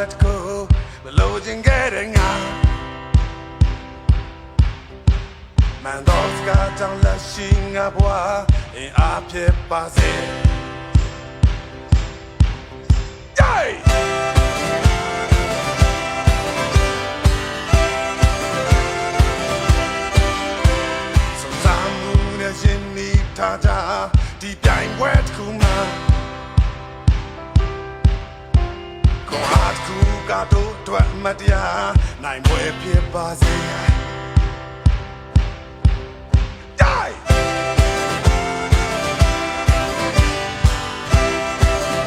let go မလို့ခြင်းခဲ့တဲ့ငါမန်တော့စကားကြောင့်လက်ရှိငါဘွားအင်းအားဖြစ်ပါစေ Yay! စုံစမ်းမှုနဲ့ ကတော့အတွက်မတရားနိုင်ပွဲဖြစ်ပါစေ